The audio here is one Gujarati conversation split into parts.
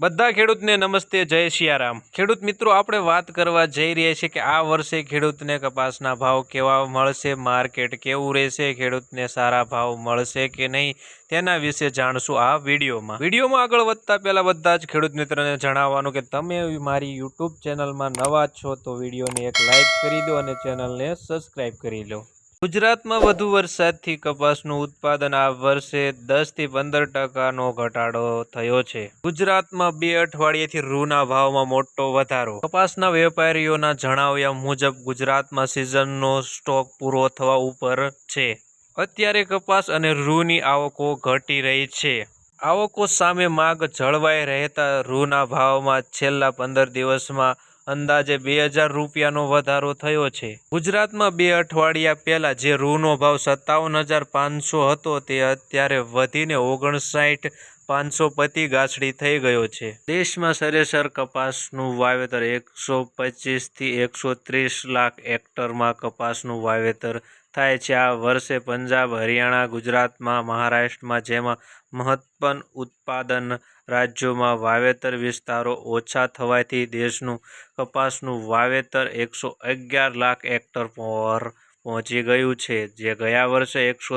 બધા ખેડૂતને નમસ્તે, જય સિયારામ ખેડૂત મિત્રો, આપણે વાત કરવા જઈ રહ્યા છીએ કે આ વર્ષે ખેડૂતને કપાસના ભાવ કેવા મળશે, માર્કેટ કેવું રહેશે, ખેડૂતને સારા ભાવ મળશે કે નહીં, તેના વિશે જાણશું આ વિડીયોમાં. વિડીયોમાં આગળ વધતા પહેલાં બધા જ ખેડૂત મિત્રોને જણાવવાનું કે તમે મારી યુટ્યુબ ચેનલમાં નવા છો તો વિડીયોને એક લાઇક કરી દો અને ચેનલને સબસ્ક્રાઈબ કરી લો. ગુજરાતમાં વધુ વરસાદથી કપાસનું ઉત્પાદન આ વર્ષે દસથી પંદર ટકાનો ઘટાડો થયો છે. ગુજરાતમાં બે અઠવાડિયેથી રૂના ભાવમાં મોટો વધારો. કપાસના વેપારીઓના જણાવ્યા મુજબ, ગુજરાતમાં સિઝનનો સ્ટોક પૂરો થવા ઉપર છે. અત્યારે કપાસ અને રૂની આવકો ઘટી રહી છે. આવકો સામે માગ જળવાઈ રહેતા રૂના ભાવમાં છેલ્લા પંદર દિવસમાં અંદાજે બે હજાર રૂપિયાનો વધારો થયો છે. ગુજરાતમાં બે અઠવાડિયા પહેલા જે રૂનો ભાવ સત્તાવન હજાર પાંચસો હતો તે અત્યારે વધીને ઓગણસાઠ પાંચસો પતિ ગાંસડી થઈ ગયો છે. દેશમાં સરેસર કપાસનું વાવેતર એકસો પચીસથી એકસો ત્રીસ લાખ હેક્ટરમાં કપાસનું વાવેતર થાય છે. આ વર્ષે પંજાબ, હરિયાણા, ગુજરાતમાં, મહારાષ્ટ્રમાં જેમાં મહત્તમ ઉત્પાદન રાજ્યોમાં વાવેતર વિસ્તારો ઓછા થવાથી દેશનું કપાસનું વાવેતર એકસો અગિયાર લાખ હેક્ટર પર પહોંચી ગયું છે, જે ગયા વર્ષે એકસો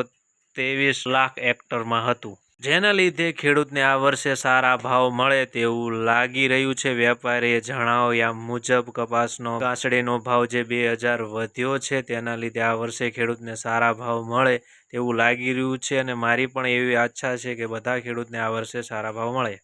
ત્રેવીસ લાખ હેક્ટરમાં હતું. જેના લીધે ખેડૂતને આ વર્ષે સારા ભાવ મળે તેવું લાગી રહ્યું છે. વેપારીએ જણાવ્યા મુજબ, કપાસનો કાસડીનો ભાવ જે બે હજાર વધ્યો છે, તેના લીધે આ વર્ષે ખેડૂતને સારા ભાવ મળે તેવું લાગી રહ્યું છે અને મારી પણ એવી ઈચ્છા છે કે બધા ખેડૂતને આ વર્ષે સારા ભાવ મળે.